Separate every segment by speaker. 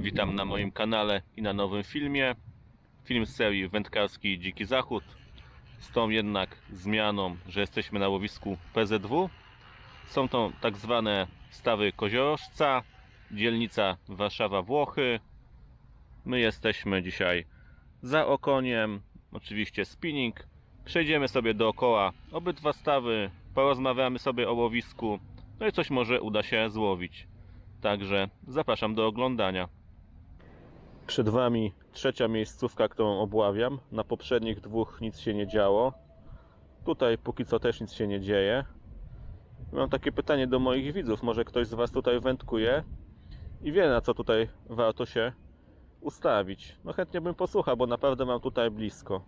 Speaker 1: Witam na moim kanale i na nowym filmie. Film z serii Wędkarski Dziki Zachód. Z tą jednak zmianą, że jesteśmy na łowisku PZW. Są to tak zwane stawy koziorożca, dzielnica Warszawa-Włochy. My jesteśmy dzisiaj za okoniem, oczywiście spinning. Przejdziemy sobie dookoła obydwa stawy, porozmawiamy sobie o łowisku, no i coś może uda się złowić. Także zapraszam do oglądania. Przed Wami trzecia miejscówka, którą obławiam. Na poprzednich dwóch nic się nie działo. Tutaj póki co też nic się nie dzieje. Mam takie pytanie do moich widzów. Może ktoś z Was tutaj wędkuje i wie na co tutaj warto się ustawić. No chętnie bym posłuchał, bo naprawdę mam tutaj blisko.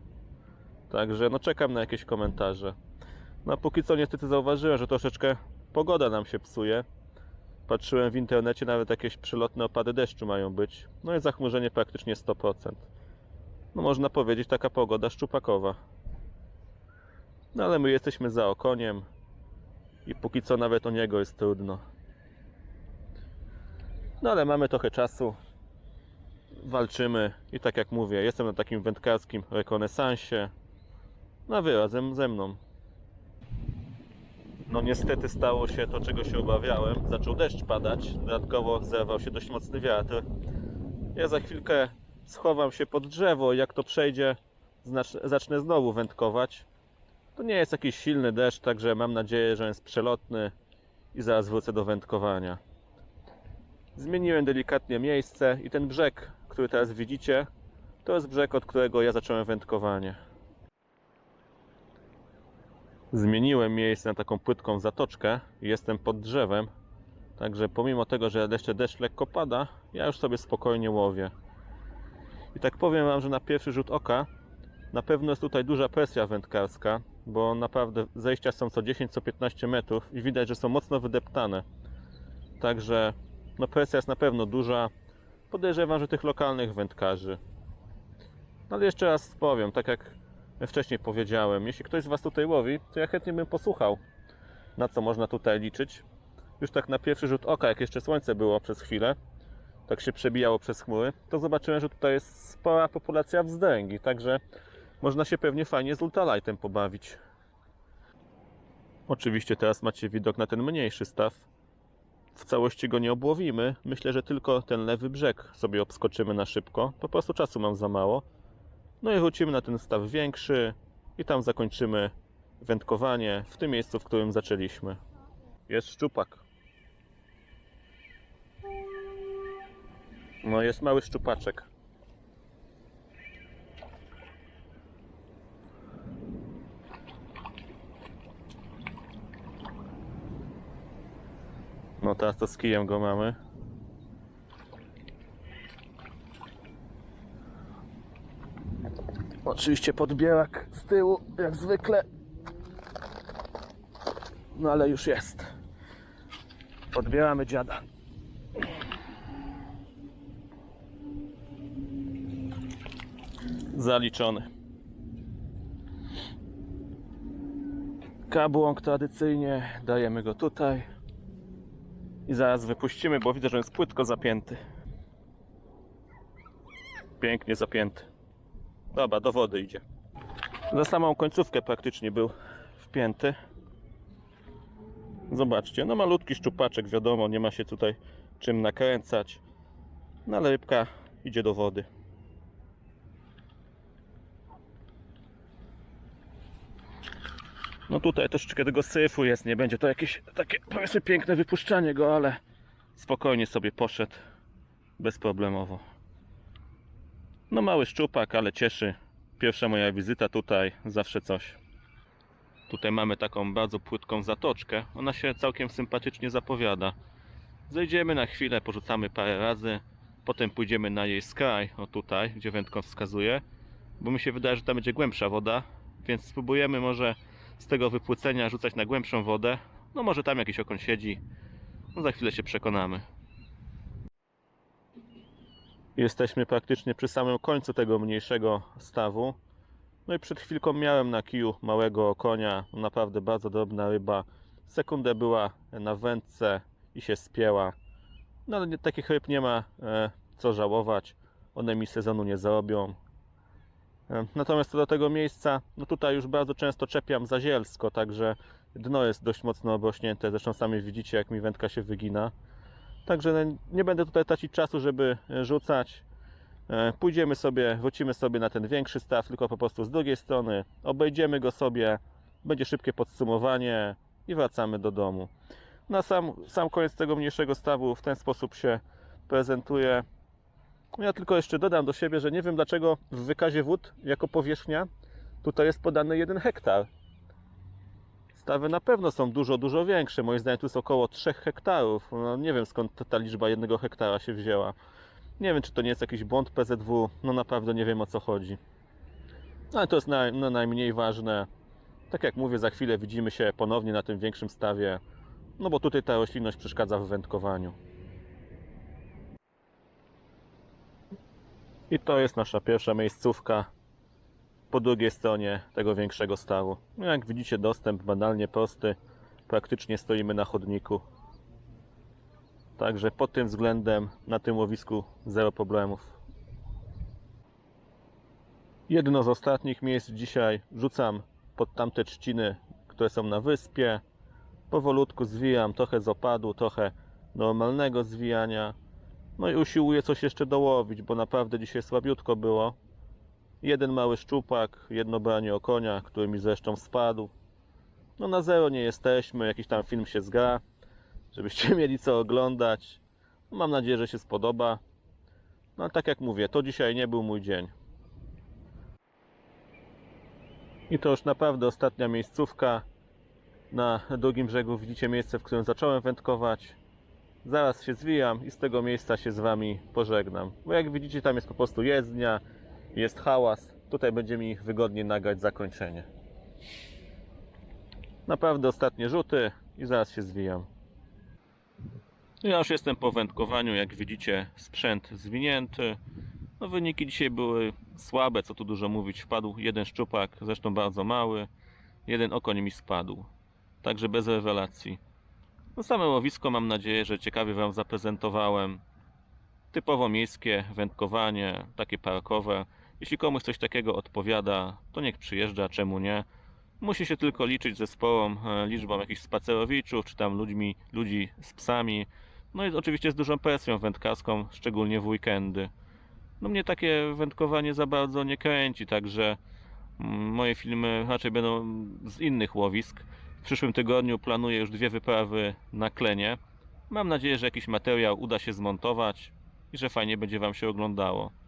Speaker 1: Także no czekam na jakieś komentarze. No póki co niestety zauważyłem, że troszeczkę pogoda nam się psuje. Patrzyłem w internecie, nawet jakieś przelotne opady deszczu mają być. No i zachmurzenie praktycznie 100%. No można powiedzieć taka pogoda szczupakowa. No ale my jesteśmy za okoniem i póki co nawet o niego jest trudno. No ale mamy trochę czasu. Walczymy i tak jak mówię, jestem na takim wędkarskim rekonesansie. No a wy razem ze mną. No niestety stało się to, czego się obawiałem. Zaczął deszcz padać, dodatkowo zerwał się dość mocny wiatr. Ja za chwilkę schowam się pod drzewo, jak to przejdzie, zacznę znowu wędkować. To nie jest jakiś silny deszcz, także mam nadzieję, że jest przelotny i zaraz wrócę do wędkowania. Zmieniłem delikatnie miejsce i ten brzeg, który teraz widzicie, to jest brzeg, od którego ja zacząłem wędkowanie. Zmieniłem miejsce na taką płytką zatoczkę i jestem pod drzewem. Także pomimo tego, że jeszcze deszcz lekko pada, ja już sobie spokojnie łowię. I tak powiem Wam, że na pierwszy rzut oka na pewno jest tutaj duża presja wędkarska, bo naprawdę zejścia są co 10, co 15 metrów i widać, że są mocno wydeptane. Także no presja jest na pewno duża. Podejrzewam, że tych lokalnych wędkarzy. No ale jeszcze raz powiem, tak jak wcześniej powiedziałem, jeśli ktoś z Was tutaj łowi, to ja chętnie bym posłuchał, na co można tutaj liczyć. Już tak na pierwszy rzut oka, jak jeszcze słońce było przez chwilę, tak się przebijało przez chmury, to zobaczyłem, że tutaj jest spora populacja wzdęgi, także można się pewnie fajnie z ultralightem pobawić. Oczywiście teraz macie widok na ten mniejszy staw. W całości go nie obłowimy. Myślę, że tylko ten lewy brzeg sobie obskoczymy na szybko. Po prostu czasu mam za mało. No i wrócimy na ten staw większy i tam zakończymy wędkowanie w tym miejscu, w którym zaczęliśmy. Jest szczupak. No jest mały szczupaczek. No teraz to z kijem go mamy. Oczywiście podbierak z tyłu, jak zwykle. No ale już jest. Podbieramy dziada. Zaliczony. Kabłąk tradycyjnie, dajemy go tutaj. I zaraz wypuścimy, bo widzę, że jest płytko zapięty. Pięknie zapięty. Dobra, do wody idzie. Za samą końcówkę praktycznie był wpięty. Zobaczcie, no malutki szczupaczek, wiadomo, nie ma się tutaj czym nakręcać. No ale rybka idzie do wody. No tutaj troszeczkę tego syfu jest, nie będzie to jakieś takie powiedzmy piękne wypuszczanie go, ale spokojnie sobie poszedł bezproblemowo. No mały szczupak, ale cieszy. Pierwsza moja wizyta tutaj, zawsze coś. Tutaj mamy taką bardzo płytką zatoczkę. Ona się całkiem sympatycznie zapowiada. Zejdziemy na chwilę, porzucamy parę razy. Potem pójdziemy na jej skraj, o tutaj, gdzie wędką wskazuje. Bo mi się wydaje, że tam będzie głębsza woda. Więc spróbujemy może z tego wypłycenia rzucać na głębszą wodę. No może tam jakiś okon siedzi. No za chwilę się przekonamy. Jesteśmy praktycznie przy samym końcu tego mniejszego stawu. No i przed chwilką miałem na kiju małego konia, naprawdę bardzo drobna ryba. Sekundę była na wędce i się spięła. No ale takich ryb nie ma e, co żałować. One mi sezonu nie zarobią. E, Natomiast co do tego miejsca, no tutaj już bardzo często czepiam za zielsko, także dno jest dość mocno obrośnięte. Zresztą sami widzicie, jak mi wędka się wygina. Także no, nie będę tutaj tracić czasu, żeby e, rzucać. E, Pójdziemy sobie, wrócimy sobie na ten większy staw, tylko po prostu z drugiej strony. Obejdziemy go sobie, będzie szybkie podsumowanie i wracamy do domu. Na sam, sam koniec tego mniejszego stawu w ten sposób się prezentuje. Ja tylko jeszcze dodam do siebie, że nie wiem dlaczego w wykazie wód jako powierzchnia tutaj jest podany 1 hektar. Stawy na pewno są dużo, dużo większe. Moim zdaniem tu jest około 3 hektarów. No, nie wiem skąd ta- liczba 1 hektara się wzięła. Nie wiem, czy to nie jest jakiś błąd PZW. No naprawdę nie wiem o co chodzi. Ale to jest naj, no, najmniej ważne. Tak jak mówię, za chwilę widzimy się ponownie na tym większym stawie. No bo tutaj ta roślinność przeszkadza w wędkowaniu. I to jest nasza pierwsza miejscówka po drugiej stronie tego większego stawu. No Jak widzicie, dostęp banalnie prosty. Praktycznie stoimy na chodniku. Także pod tym względem na tym łowisku zero problemów. Jedno z ostatnich miejsc dzisiaj rzucam pod tamte trzciny, które są na wyspie. Powolutku zwijam, trochę z opadu, trochę normalnego zwijania. No i usiłuję coś jeszcze dołowić, bo naprawdę dzisiaj słabiutko było. Jeden mały szczupak, jedno branie o konia, który mi zresztą spadł. No na zero nie jesteśmy, jakiś tam film się zgra, żebyście mieli co oglądać. Mam nadzieję, że się spodoba. No ale tak jak mówię, to dzisiaj nie był mój dzień. I to już naprawdę ostatnia miejscówka. Na drugim brzegu widzicie miejsce, w którym zacząłem wędkować. Zaraz się zwijam i z tego miejsca się z Wami pożegnam. Bo jak widzicie, tam jest po prostu jezdnia, jest hałas. Tutaj będzie mi wygodnie nagrać zakończenie. Naprawdę ostatnie rzuty i zaraz się zwijam. Ja już jestem po wędkowaniu, jak widzicie sprzęt zwinięty. No wyniki dzisiaj były słabe, co tu dużo mówić. Wpadł jeden szczupak, zresztą bardzo mały. Jeden okoń mi spadł. Także bez rewelacji. No same łowisko mam nadzieję, że ciekawie Wam zaprezentowałem. Typowo miejskie wędkowanie, takie parkowe. Jeśli komuś coś takiego odpowiada, to niech przyjeżdża, czemu nie. Musi się tylko liczyć ze sporą e, liczbą jakichś spacerowiczów, czy tam ludźmi, ludzi z psami. No i oczywiście z dużą presją wędkarską, szczególnie w weekendy. No mnie takie wędkowanie za bardzo nie kręci, także mm, moje filmy raczej będą z innych łowisk. W przyszłym tygodniu planuję już dwie wyprawy na klenie. Mam nadzieję, że jakiś materiał uda się zmontować i że fajnie będzie Wam się oglądało.